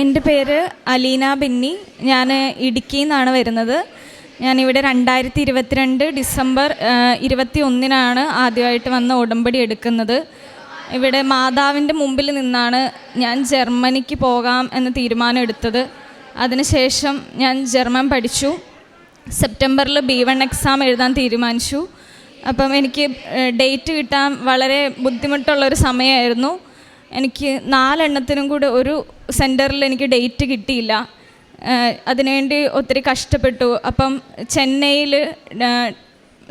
എന്റെ പേര് അലീന ബിന്നി. ഞാൻ ഇടുക്കിയിൽ നിന്നാണ് വരുന്നത്. ഞാനിവിടെ രണ്ടായിരത്തി ഇരുപത്തിരണ്ട് ഡിസംബർ ഇരുപത്തി ഒന്നിനാണ് ആദ്യമായിട്ട് വന്ന് ഉടമ്പടി എടുക്കുന്നത്. ഇവിടെ മാതാവിന്റെ മുമ്പിൽ നിന്നാണ് ഞാൻ ജർമ്മനിക്ക് പോകാം എന്ന് തീരുമാനം എടുത്തത്. അതിനുശേഷം ഞാൻ ജർമ്മൻ പഠിച്ചു. സെപ്റ്റംബറിൽ ബി വൺ എക്സാം എഴുതാൻ തീരുമാനിച്ചു. അപ്പം എനിക്ക് ഡേറ്റ് കിട്ടാൻ വളരെ ബുദ്ധിമുട്ടുള്ളൊരു സമയമായിരുന്നു. എനിക്ക് നാലെണ്ണത്തിനും കൂടെ ഒരു സെന്ററിൽ എനിക്ക് ഡേറ്റ് കിട്ടിയില്ല. അതിനുവേണ്ടി ഒത്തിരി കഷ്ടപ്പെട്ടു. അപ്പം ചെന്നൈയിൽ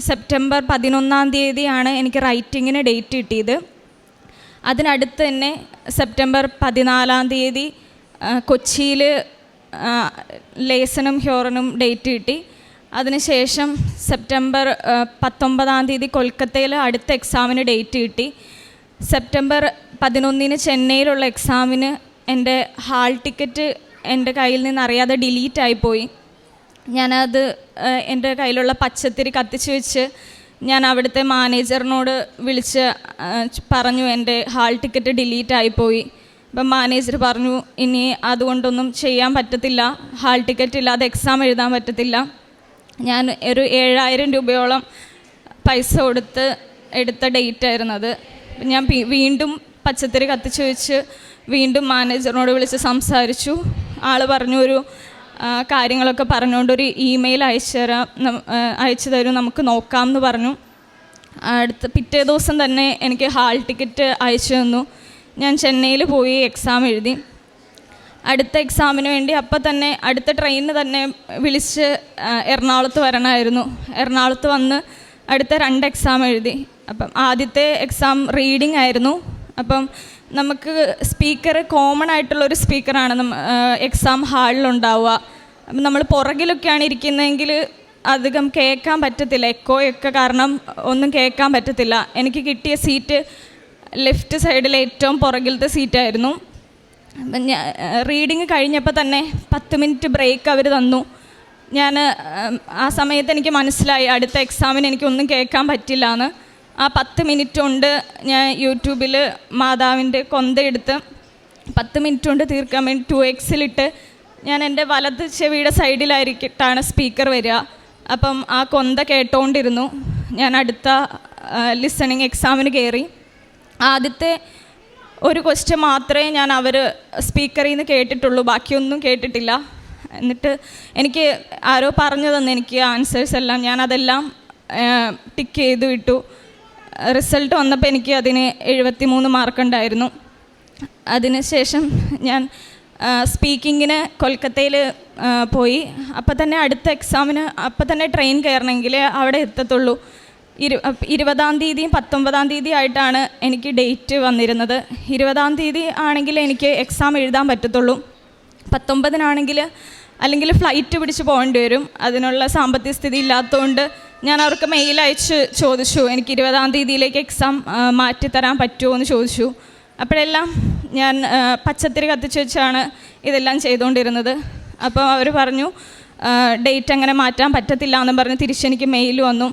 സെപ്റ്റംബർ പതിനൊന്നാം തീയതിയാണ് എനിക്ക് റൈറ്റിങ്ങിന് ഡേറ്റ് കിട്ടിയത്. അതിനടുത്ത് തന്നെ സെപ്റ്റംബർ പതിനാലാം തീയതി കൊച്ചിയിൽ ലേസനും ഹ്യോറനും ഡേറ്റ് കിട്ടി. അതിനുശേഷം സെപ്റ്റംബർ പത്തൊമ്പതാം തീയതി കൊൽക്കത്തയിൽ അടുത്ത എക്സാമിന് ഡേറ്റ് കിട്ടി. സെപ്റ്റംബർ പതിനൊന്നിന് ചെന്നൈയിലുള്ള എക്സാമിന് എന്റെ ഹാൾ ടിക്കറ്റ് എന്റെ കയ്യിൽ നിന്ന് അറിയാതെ ഡിലീറ്റ് ആയിപ്പോയി. ഞാനത് എന്റെ കയ്യിലുള്ള പച്ചത്തിരി കത്തിച്ച് വെച്ച് ഞാൻ അവിടുത്തെ മാനേജറിനോട് വിളിച്ച് പറഞ്ഞു എന്റെ ഹാൾ ടിക്കറ്റ് ഡിലീറ്റ് ആയിപ്പോയി. അപ്പം മാനേജർ പറഞ്ഞു ഇനി അതുകൊണ്ടൊന്നും ചെയ്യാൻ പറ്റത്തില്ല. ഹാൾ ടിക്കറ്റ് ഇല്ലാതെ എക്സാം എഴുതാൻ പറ്റത്തില്ല. ഞാൻ ഒരു ഏഴായിരം രൂപയോളം പൈസ കൊടുത്ത് എടുത്ത ഡേറ്റ് ആയിരുന്നു അത് ഞാൻ വീണ്ടും പച്ചത്തിരി കത്തിച്ച് വെച്ച് വീണ്ടും മാനേജറിനോട് വിളിച്ച് സംസാരിച്ചു. ആൾ പറഞ്ഞു ഒരു കാര്യങ്ങളൊക്കെ പറഞ്ഞുകൊണ്ട് ഒരു ഇമെയിൽ അയച്ചു തരാം അയച്ചു തരും നമുക്ക് നോക്കാം എന്ന് പറഞ്ഞു. അടുത്ത പിറ്റേ ദിവസം തന്നെ എനിക്ക് ഹാൾ ടിക്കറ്റ് അയച്ചു തന്നു. ഞാൻ ചെന്നൈയിൽ പോയി എക്സാം എഴുതി. അടുത്ത എക്സാമിന് വേണ്ടി അപ്പം തന്നെ അടുത്ത ട്രെയിനിന് തന്നെ വിളിച്ച് എറണാകുളത്ത് വരണമായിരുന്നു എറണാകുളത്ത് വന്ന് അടുത്ത രണ്ട് എക്സാം എഴുതി. അപ്പം ആദ്യത്തെ എക്സാം റീഡിംഗ് ആയിരുന്നു. അപ്പം നമുക്ക് സ്പീക്കർ കോമൺ ആയിട്ടുള്ളൊരു സ്പീക്കറാണ്. നമ്മ എക്സാം ഹാളിലുണ്ടാവുക. അപ്പം നമ്മൾ പുറകിലൊക്കെയാണ് ഇരിക്കുന്നതെങ്കിൽ അധികം കേൾക്കാൻ പറ്റത്തില്ല. എക്കോയൊക്കെ കാരണം ഒന്നും കേൾക്കാൻ പറ്റത്തില്ല. എനിക്ക് കിട്ടിയ സീറ്റ് ലെഫ്റ്റ് സൈഡിലെ ഏറ്റവും പുറകിലത്തെ സീറ്റായിരുന്നു. അപ്പം ഞാൻ റീഡിങ് കഴിഞ്ഞപ്പോൾ തന്നെ പത്ത് മിനിറ്റ് ബ്രേക്ക് അവർ തന്നു. ഞാൻ ആ സമയത്ത് എനിക്ക് മനസ്സിലായി. അടുത്ത എക്സാമിന് എനിക്കൊന്നും കേൾക്കാൻ പറ്റില്ല എന്ന് ആ പത്ത് മിനിറ്റ് കൊണ്ട് ഞാൻ യൂട്യൂബിൽ മാതാവിന്റെ കൊന്തയെടുത്ത് പത്ത് മിനിറ്റ് കൊണ്ട് തീർക്കാൻ വേണ്ടി ടു എക്സിലിട്ട് ഞാൻ എന്റെ വലത് ചെവിയുടെ സൈഡിലായിരിക്കിട്ടാണ് സ്പീക്കർ വരിക. അപ്പം ആ കൊന്ത കേട്ടോണ്ടിരുന്നു. ഞാൻ അടുത്ത ലിസണിങ് എക്സാമിന് കയറി ആദ്യത്തെ ഒരു ക്വസ്റ്റ്യൻ മാത്രമേ ഞാൻ അവർ സ്പീക്കറിൽ നിന്ന് കേട്ടിട്ടുള്ളൂ. ബാക്കിയൊന്നും കേട്ടിട്ടില്ല. എന്നിട്ട് എനിക്ക് ആരോ പറഞ്ഞു തന്നെ എനിക്ക് ആൻസേഴ്സ് എല്ലാം ഞാൻ അതെല്ലാം ടിക്ക് ചെയ്തു വിട്ടു. റിസൾട്ട് വന്നപ്പോൾ എനിക്ക് അതിന് എഴുപത്തി മൂന്ന് മാർക്കുണ്ടായിരുന്നു അതിനുശേഷം ഞാൻ സ്പീക്കിങ്ങിന് കൊൽക്കത്തയിൽ പോയി. അപ്പം തന്നെ അടുത്ത എക്സാമിന് അപ്പം തന്നെ ട്രെയിൻ കയറണമെങ്കിൽ അവിടെ എത്തത്തുള്ളൂ. ഇരു ഇരുപതാം തീയതിയും പത്തൊമ്പതാം തീയതി ആയിട്ടാണ് എനിക്ക് ഡേറ്റ് വന്നിരുന്നത്. ഇരുപതാം തീയതി ആണെങ്കിൽ എനിക്ക് എക്സാം എഴുതാൻ പറ്റത്തുള്ളൂ. പത്തൊമ്പതിനാണെങ്കിൽ അല്ലെങ്കിൽ ഫ്ലൈറ്റ് പിടിച്ച് പോകേണ്ടി വരും. അതിനുള്ള സാമ്പത്തിക സ്ഥിതി ഇല്ലാത്തതുകൊണ്ട് ഞാൻ അവർക്ക് മെയിൽ അയച്ച് ചോദിച്ചു എനിക്ക് ഇരുപതാം തീയതിയിലേക്ക് എക്സാം മാറ്റിത്തരാൻ പറ്റുമോ? എന്ന് ചോദിച്ചു. അപ്പോഴെല്ലാം ഞാൻ പച്ചത്തിരി കത്തിച്ച് വെച്ചാണ് ഇതെല്ലാം ചെയ്തുകൊണ്ടിരുന്നത്. അപ്പോൾ അവർ പറഞ്ഞു ഡേറ്റ് അങ്ങനെ മാറ്റാൻ പറ്റത്തില്ല എന്നും പറഞ്ഞ് തിരിച്ചെനിക്ക് മെയിൽ വന്നു.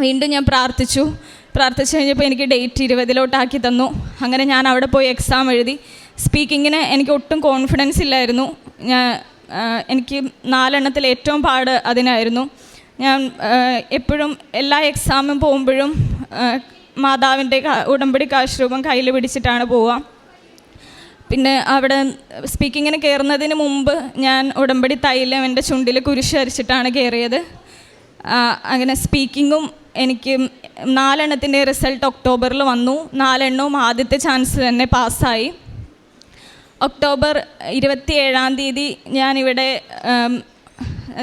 വീണ്ടും ഞാൻ പ്രാർത്ഥിച്ചു. പ്രാർത്ഥിച്ചു കഴിഞ്ഞപ്പോൾ എനിക്ക് ഡേറ്റ് ഇരുപതിലോട്ടാക്കി തന്നു. അങ്ങനെ ഞാൻ അവിടെ പോയി എക്സാം എഴുതി. സ്പീക്കിങ്ങിന് എനിക്ക് ഒട്ടും കോൺഫിഡൻസ് ഇല്ലായിരുന്നു. ഞാൻ എനിക്ക് നാലെണ്ണത്തിൽ ഏറ്റവും പാട് അതിനായിരുന്നു. ഞാൻ എപ്പോഴും എല്ലാ എക്സാമും പോകുമ്പോഴും മാതാവിന്റെ ഉടമ്പടി കാശ്രൂപം കയ്യിൽ പിടിച്ചിട്ടാണ് പോവുക. പിന്നെ അവിടെ സ്പീക്കിങ്ങിന് കയറുന്നതിന് മുമ്പ് ഞാൻ ഉടമ്പടി തൈലം എന്റെ ചുണ്ടിൽ കുരിശരിച്ചിട്ടാണ് കയറിയത് അങ്ങനെ സ്പീക്കിങ്ങും എനിക്ക് നാലെണ്ണത്തിന്റെ റിസൾട്ട് ഒക്ടോബറിൽ വന്നു. നാലെണ്ണവും ആദ്യത്തെ ചാൻസ് തന്നെ പാസ്സായി. ഒക്ടോബർ ഇരുപത്തി ഏഴാം തീയതി ഞാനിവിടെ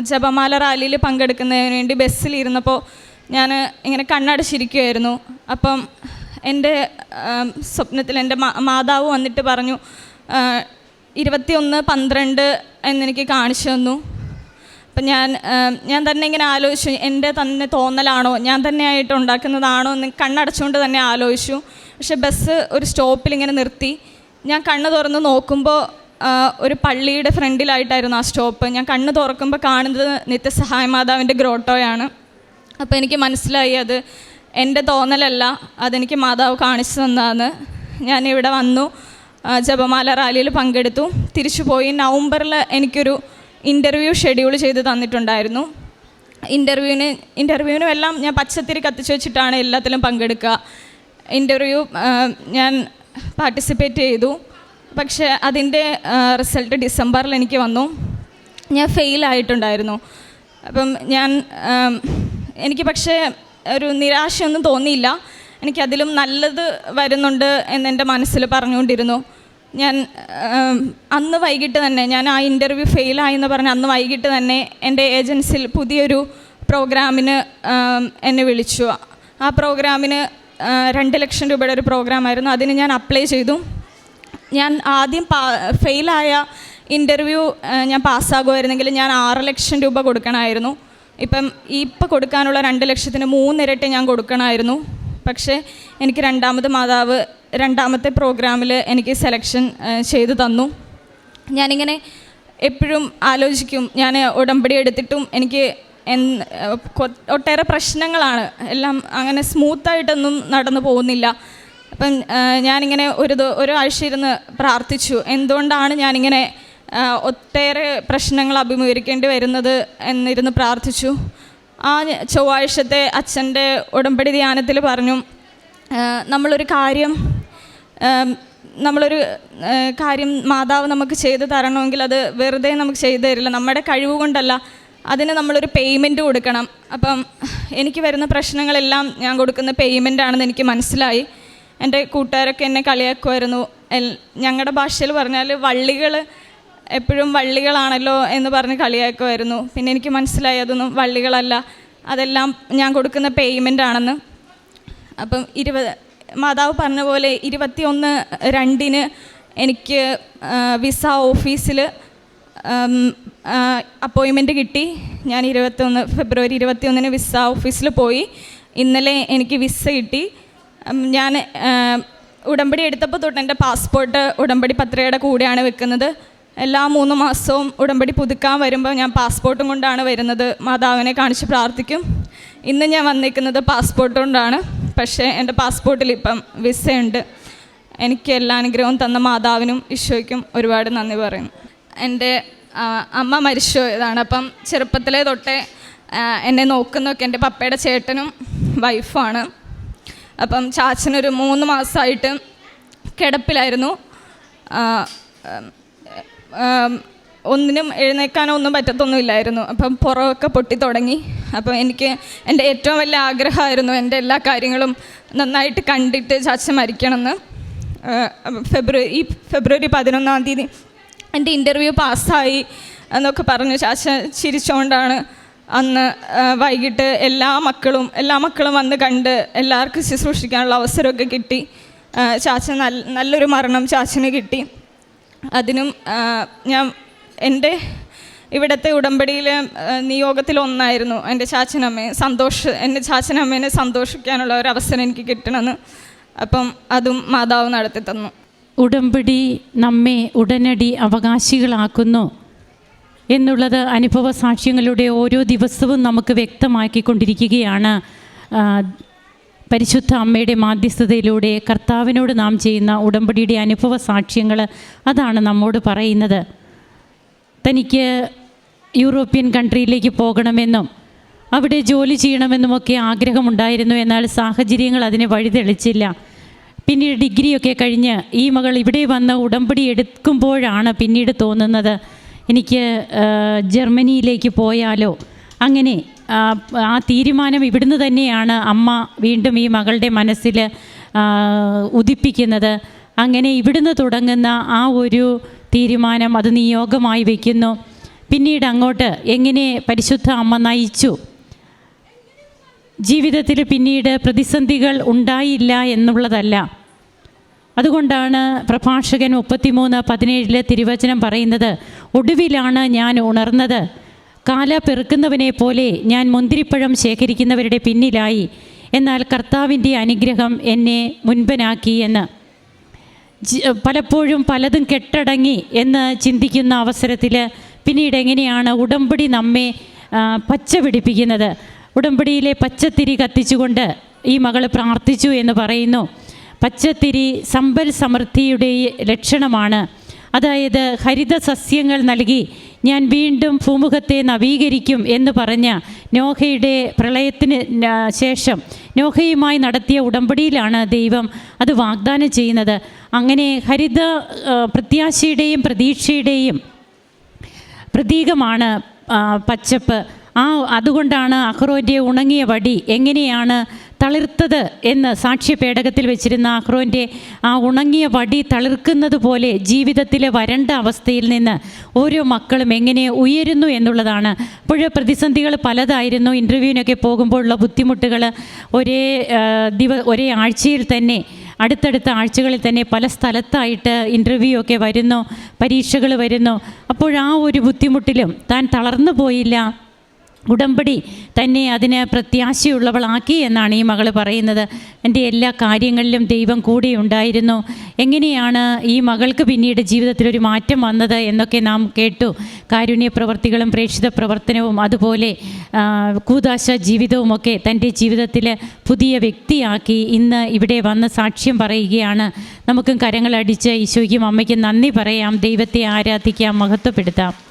ജപമാല റാലിയിൽ പങ്കെടുക്കുന്നതിന് വേണ്ടി ബസ്സിലിരുന്നപ്പോൾ ഞാൻ ഇങ്ങനെ കണ്ണടച്ചിരിക്കുമായിരുന്നു അപ്പം എന്റെ സ്വപ്നത്തിൽ എന്റെ മാതാവ് വന്നിട്ട് പറഞ്ഞു ഇരുപത്തിയൊന്ന് പന്ത്രണ്ട് എന്നെനിക്ക് കാണിച്ചു തന്നു. അപ്പം ഞാൻ ഞാൻ തന്നെ ഇങ്ങനെ ആലോചിച്ചു എന്റെ തന്നെ തോന്നലാണോ ഞാൻ തന്നെയായിട്ട് ഉണ്ടാക്കുന്നതാണോ എന്ന് കണ്ണടച്ചുകൊണ്ട് തന്നെ ആലോചിച്ചു. പക്ഷെ ബസ് ഒരു സ്റ്റോപ്പിൽ ഇങ്ങനെ നിർത്തി. ഞാൻ കണ്ണ് തുറന്ന് നോക്കുമ്പോൾ ഒരു പള്ളിയുടെ ഫ്രണ്ടിലായിട്ടായിരുന്നു ആ സ്റ്റോപ്പ്. ഞാൻ കണ്ണ് തുറക്കുമ്പോൾ കാണുന്നത് നിത്യസഹായ മാതാവിന്റെ ഗ്രോട്ടോയാണ്. അപ്പോൾ എനിക്ക് മനസ്സിലായി അത് എന്റെ തോന്നലല്ല അതെനിക്ക് മാതാവ് കാണിച്ചു തന്നതാണ്. ഞാൻ ഇവിടെ വന്നു ജപമാല റാലിയിൽ പങ്കെടുത്തു. തിരിച്ചു പോയി നവംബറിൽ എനിക്കൊരു ഇന്റർവ്യൂ ഷെഡ്യൂൾ ചെയ്ത് തന്നിട്ടുണ്ടായിരുന്നു. ഇന്റർവ്യൂവിന് ഇന്റർവ്യൂവിനും എല്ലാം ഞാൻ പച്ചത്തിരി കത്തിച്ചു വെച്ചിട്ടാണ് എല്ലാത്തിലും പങ്കെടുക്കുക. ഇന്റർവ്യൂ ഞാൻ പാർട്ടിസിപ്പേറ്റ് ചെയ്തു. പക്ഷേ അതിന്റെ റിസൾട്ട് ഡിസംബറിൽ എനിക്ക് വന്നു. ഞാൻ ഫെയിൽ ആയിട്ടുണ്ടായിരുന്നു. അപ്പം ഞാൻ എനിക്ക് പക്ഷേ ഒരു നിരാശയൊന്നും തോന്നിയില്ല. എനിക്കതിലും നല്ലത് വരുന്നുണ്ട് എന്നെന്റെ മനസ്സിൽ പറഞ്ഞുകൊണ്ടിരുന്നു. ഞാൻ അന്ന് വൈകിട്ട് തന്നെ ഞാൻ ആ ഇന്റർവ്യൂ ഫെയിലായെന്ന് പറഞ്ഞ് അന്ന് വൈകിട്ട് തന്നെ എന്റെ ഏജൻസിയിൽ പുതിയൊരു പ്രോഗ്രാമിന് എന്നെ വിളിച്ചു. ആ പ്രോഗ്രാമിന് രണ്ട് ലക്ഷം രൂപയുടെ ഒരു പ്രോഗ്രാമായിരുന്നു. അതിന് ഞാൻ അപ്ലൈ ചെയ്തു. ഞാൻ ആദ്യം പാ ഫെയിലായ ഇന്റർവ്യൂ ഞാൻ പാസ്സാകുമായിരുന്നെങ്കിൽ ഞാൻ ആറ് ലക്ഷം രൂപ കൊടുക്കണമായിരുന്നു. ഇപ്പം ഇപ്പം കൊടുക്കാനുള്ള രണ്ട് ലക്ഷത്തിന് മൂന്നിരട്ടി ഞാൻ കൊടുക്കണമായിരുന്നു. പക്ഷേ എനിക്ക് രണ്ടാമത് മാതാവ് രണ്ടാമത്തെ പ്രോഗ്രാമിൽ എനിക്ക് സെലക്ഷൻ ചെയ്തു തന്നു. ഞാനിങ്ങനെ എപ്പോഴും ആലോചിക്കും. ഞാൻ ഉടമ്പടി എടുത്തിട്ടും എനിക്ക് ഒട്ടേറെ പ്രശ്നങ്ങളാണ്. എല്ലാം അങ്ങനെ സ്മൂത്തായിട്ടൊന്നും നടന്നു പോകുന്നില്ല. അപ്പം ഞാനിങ്ങനെ ഒരു ഒരാഴ്ച ഇരുന്ന് പ്രാർത്ഥിച്ചു. എന്തുകൊണ്ടാണ് ഞാനിങ്ങനെ ഒട്ടേറെ പ്രശ്നങ്ങൾ അഭിമുഖീകരിക്കേണ്ടി വരുന്നത് എന്നിരുന്ന് പ്രാർത്ഥിച്ചു? ആ ചൊവ്വാഴ്ചത്തെ അച്ഛന്റെ ഉടമ്പടി ധ്യാനത്തിൽ പറഞ്ഞു നമ്മളൊരു കാര്യം നമ്മളൊരു കാര്യം മാതാവ് നമുക്ക് ചെയ്തു തരണമെങ്കിൽ അത് വെറുതെ നമുക്ക് ചെയ്തു തരില്ല. നമ്മുടെ കഴിവ് കൊണ്ടല്ല അതിന് നമ്മളൊരു പേയ്മെന്റ് കൊടുക്കണം. അപ്പം എനിക്ക് വരുന്ന പ്രശ്നങ്ങളെല്ലാം ഞാൻ കൊടുക്കുന്ന പേയ്മെന്റ് ആണെന്ന് എനിക്ക് മനസ്സിലായി. എന്റെ കൂട്ടുകാരൊക്കെ എന്നെ കളിയാക്കുമായിരുന്നു. ഞങ്ങളുടെ ഭാഷയിൽ പറഞ്ഞാൽ വള്ളികൾ എപ്പോഴും വള്ളികളാണല്ലോ എന്ന് പറഞ്ഞ് കളിയാക്കുമായിരുന്നു. പിന്നെ എനിക്ക് മനസ്സിലായി അതൊന്നും വള്ളികളല്ല. അതെല്ലാം ഞാൻ കൊടുക്കുന്ന പേയ്മെന്റ് ആണെന്ന്. അപ്പം ഇരുപത് മാതാവ് പറഞ്ഞ പോലെ ഇരുപത്തിയൊന്ന് രണ്ടിന് എനിക്ക് വിസ ഓഫീസിൽ അപ്പോയിൻമെന്റ് കിട്ടി. ഞാൻ ഇരുപത്തൊന്ന് ഫെബ്രുവരി ഇരുപത്തിയൊന്നിന് വിസ ഓഫീസിൽ പോയി. ഇന്നലെ എനിക്ക് വിസ കിട്ടി. ഞാൻ ഉടമ്പടി എടുത്തപ്പോൾ തൊട്ട് എന്റെ പാസ്പോർട്ട് ഉടമ്പടി പത്രികയുടെ കൂടെയാണ് വെക്കുന്നത്. എല്ലാ മൂന്ന് മാസവും ഉടമ്പടി പുതുക്കാൻ വരുമ്പോൾ ഞാൻ പാസ്പോർട്ടും കൊണ്ടാണ് വരുന്നത്. മാതാവിനെ കാണിച്ച് പ്രാർത്ഥിക്കും. ഇന്ന് ഞാൻ വന്നിരിക്കുന്നത് പാസ്പോർട്ട് കൊണ്ടാണ്. പക്ഷേ എന്റെ പാസ്പോർട്ടിൽ ഇപ്പം വിസയുണ്ട്. എനിക്ക് എല്ലാ അനുഗ്രഹവും തന്ന മാതാവിനും ഈശോയ്ക്കും ഒരുപാട് നന്ദി പറയുന്നു എന്റെ അമ്മ മരിച്ചു പോയതാണ് അപ്പം ചെറുപ്പത്തിലെ തൊട്ടേ എന്നെ നോക്കുന്നൊക്കെ എന്റെ പപ്പയുടെ ചേട്ടനും വൈഫാണ് അപ്പം ചാച്ചനൊരു മൂന്ന് മാസമായിട്ട് കിടപ്പിലായിരുന്നു. ഒന്നിനും എഴുന്നേക്കാനോ ഒന്നും പറ്റത്തൊന്നുമില്ലായിരുന്നു. അപ്പം പുറമൊക്കെ പൊട്ടി തുടങ്ങി. അപ്പം എനിക്ക് എന്റെ ഏറ്റവും വലിയ ആഗ്രഹമായിരുന്നു എന്റെ എല്ലാ കാര്യങ്ങളും നന്നായിട്ട് കണ്ടിട്ട് ചാച്ച മരിക്കണമെന്ന്. ഫെബ്രുവരി ഈ ഫെബ്രുവരി പതിനൊന്നാം തീയതി എന്റെ ഇന്റർവ്യൂ പാസ്സായി എന്നൊക്കെ പറഞ്ഞു ചാച്ച ചിരിച്ചുകൊണ്ടാണ് അന്ന് വൈകിട്ട് എല്ലാ മക്കളും എല്ലാ മക്കളും വന്ന് കണ്ട് എല്ലാവർക്കും ശുശ്രൂഷിക്കാനുള്ള അവസരമൊക്കെ കിട്ടി. ചാച്ച നല്ല നല്ലൊരു മരണം ചാച്ചന് കിട്ടി. അതിനും ഞാൻ എന്റെ ഇവിടുത്തെ നിയോഗത്തിൽ നിയോഗത്തിലൊന്നായിരുന്നു എന്റെ ചാച്ചനമ്മയെ സന്തോഷ എന്റെ ചാച്ചനമ്മേനെ സന്തോഷിക്കാനുള്ള ഒരു അവസരം എനിക്ക് കിട്ടണമെന്ന്. അപ്പം അതും മാതാവ് നടത്തി തന്നു ഉടമ്പടി നമ്മെ ഉടനടി അവകാശികളാക്കുന്നു. എന്നുള്ളത് അനുഭവ സാക്ഷ്യങ്ങളുടെ ഓരോ ദിവസവും നമുക്ക് വ്യക്തമാക്കിക്കൊണ്ടിരിക്കുകയാണ്. പരിശുദ്ധ അമ്മയുടെ മാധ്യസ്ഥതയിലൂടെ കർത്താവിനോട് നാം ചെയ്യുന്ന ഉടമ്പടിയുടെ അനുഭവ സാക്ഷ്യങ്ങൾ അതാണ് നമ്മോട് പറയുന്നത്. തനിക്ക് യൂറോപ്യൻ കൺട്രിയിലേക്ക് പോകണമെന്നും അവിടെ ജോലി ചെയ്യണമെന്നുമൊക്കെ ആഗ്രഹമുണ്ടായിരുന്നു. എന്നാൽ സാഹചര്യങ്ങൾ അതിനെ വഴിതെളിച്ചില്ല. പിന്നീട് ഡിഗ്രിയൊക്കെ കഴിഞ്ഞ് ഈ മകൾ ഇവിടെ വന്ന് ഉടമ്പടി എടുക്കുമ്പോഴാണ് പിന്നീട് തോന്നുന്നത്. എനിക്ക് ജർമ്മനിയിലേക്ക് പോയാലോ? അങ്ങനെ ആ, തീരുമാനം ഇവിടുന്ന് തന്നെയാണ് അമ്മ വീണ്ടും ഈ മകളുടെ മനസ്സിൽ ഉദിപ്പിക്കുന്നത്. അങ്ങനെ ഇവിടുന്ന് തുടങ്ങുന്ന ആ ഒരു തീരുമാനം അത് നിയോഗമായി വയ്ക്കുന്നു പിന്നീട് അങ്ങോട്ട് എങ്ങനെ പരിശുദ്ധ അമ്മ നയിച്ചു? ജീവിതത്തിൽ പിന്നീട് പ്രതിസന്ധികൾ ഉണ്ടായില്ല എന്നുള്ളതല്ല. അതുകൊണ്ടാണ് പ്രഭാഷകൻ മുപ്പത്തിമൂന്ന് പതിനേഴിലെ തിരുവചനം പറയുന്നത് ഒടുവിലാണ് ഞാൻ ഉണർന്നത്. കാല പെറുക്കുന്നവനെ പോലെ ഞാൻ മുന്തിരിപ്പഴം ശേഖരിക്കുന്നവരുടെ പിന്നിലായി. എന്നാൽ കർത്താവിന്റെ അനുഗ്രഹം എന്നെ മുൻപനാക്കി എന്ന്. പലപ്പോഴും പലതും കെട്ടടങ്ങി എന്ന് ചിന്തിക്കുന്ന അവസരത്തിൽ പിന്നീട് എങ്ങനെയാണ് ഉടമ്പടി നമ്മെ പച്ച പിടിപ്പിക്കുന്നത്? ഉടമ്പടിയിലെ പച്ചത്തിരി കത്തിച്ചുകൊണ്ട് ഈ മകൾ പ്രാർത്ഥിച്ചു എന്ന് പറയുന്നു. പച്ചത്തിരി സമ്പൽ സമൃദ്ധിയുടെ ലക്ഷണമാണ്. അതായത് ഹരിത സസ്യങ്ങൾ നൽകി ഞാൻ വീണ്ടും ഭൂമുഖത്തെ നവീകരിക്കും എന്ന് പറഞ്ഞ നോഹയുടെ പ്രളയത്തിന് ശേഷം നോഹയുമായി നടത്തിയ ഉടമ്പടിയിലാണ് ദൈവം അത് വാഗ്ദാനം ചെയ്യുന്നത്. അങ്ങനെ ഹരിത പ്രത്യാശയുടെയും പ്രതീക്ഷയുടെയും പ്രതീകമാണ് പച്ചപ്പ്. ആ അതുകൊണ്ടാണ് അഹ്റോന്റെ ഉണങ്ങിയ വടി എങ്ങനെയാണ് തളിർത്തത് എന്ന് സാക്ഷ്യപേടകത്തിൽ വെച്ചിരുന്ന അഹ്റോന്റെ ആ ഉണങ്ങിയ വടി തളിർക്കുന്നത് പോലെ ജീവിതത്തിലെ വരണ്ട അവസ്ഥയിൽ നിന്ന് ഓരോ മക്കളും എങ്ങനെ ഉയരുന്നു എന്നുള്ളതാണ്. പുഴ പ്രതിസന്ധികൾ പലതായിരുന്നു. ഇന്റർവ്യൂവിനൊക്കെ പോകുമ്പോഴുള്ള ബുദ്ധിമുട്ടുകൾ ഒരേ ദിവ ഒരേ ആഴ്ചയിൽ തന്നെ അടുത്തടുത്ത ആഴ്ചകളിൽ തന്നെ പല സ്ഥലത്തായിട്ട് ഇന്റർവ്യൂ ഒക്കെ വരുന്നു പരീക്ഷകൾ വരുന്നു. അപ്പോഴാ ഒരു ബുദ്ധിമുട്ടിലും താൻ തളർന്നു പോയില്ല. ഉടമ്പടി തന്നെ അതിന് പ്രത്യാശയുള്ളവളാക്കി എന്നാണ് ഈ മകൾ പറയുന്നത്. എന്റെ എല്ലാ കാര്യങ്ങളിലും ദൈവം കൂടെ ഉണ്ടായിരുന്നു. എങ്ങനെയാണ് ഈ മകൾക്ക് പിന്നീട് ജീവിതത്തിൽ ഒരു മാറ്റം വന്നത് എന്നൊക്കെ നാം കേട്ടു. കാരുണ്യ പ്രവർത്തികളും പ്രേക്ഷിത പ്രവർത്തനവും അതുപോലെ കൂതാശ ജീവിതവുമൊക്കെ തന്റെ ജീവിതത്തിൽ പുതിയ വ്യക്തിയാക്കി ഇന്ന് ഇവിടെ വന്ന് സാക്ഷ്യം പറയുകയാണ്. നമുക്കും കരങ്ങളടിച്ച് ഈശോയ്ക്കും അമ്മയ്ക്കും നന്ദി പറയാം. ദൈവത്തെ ആരാധിക്കാം മഹത്വപ്പെടുത്താം.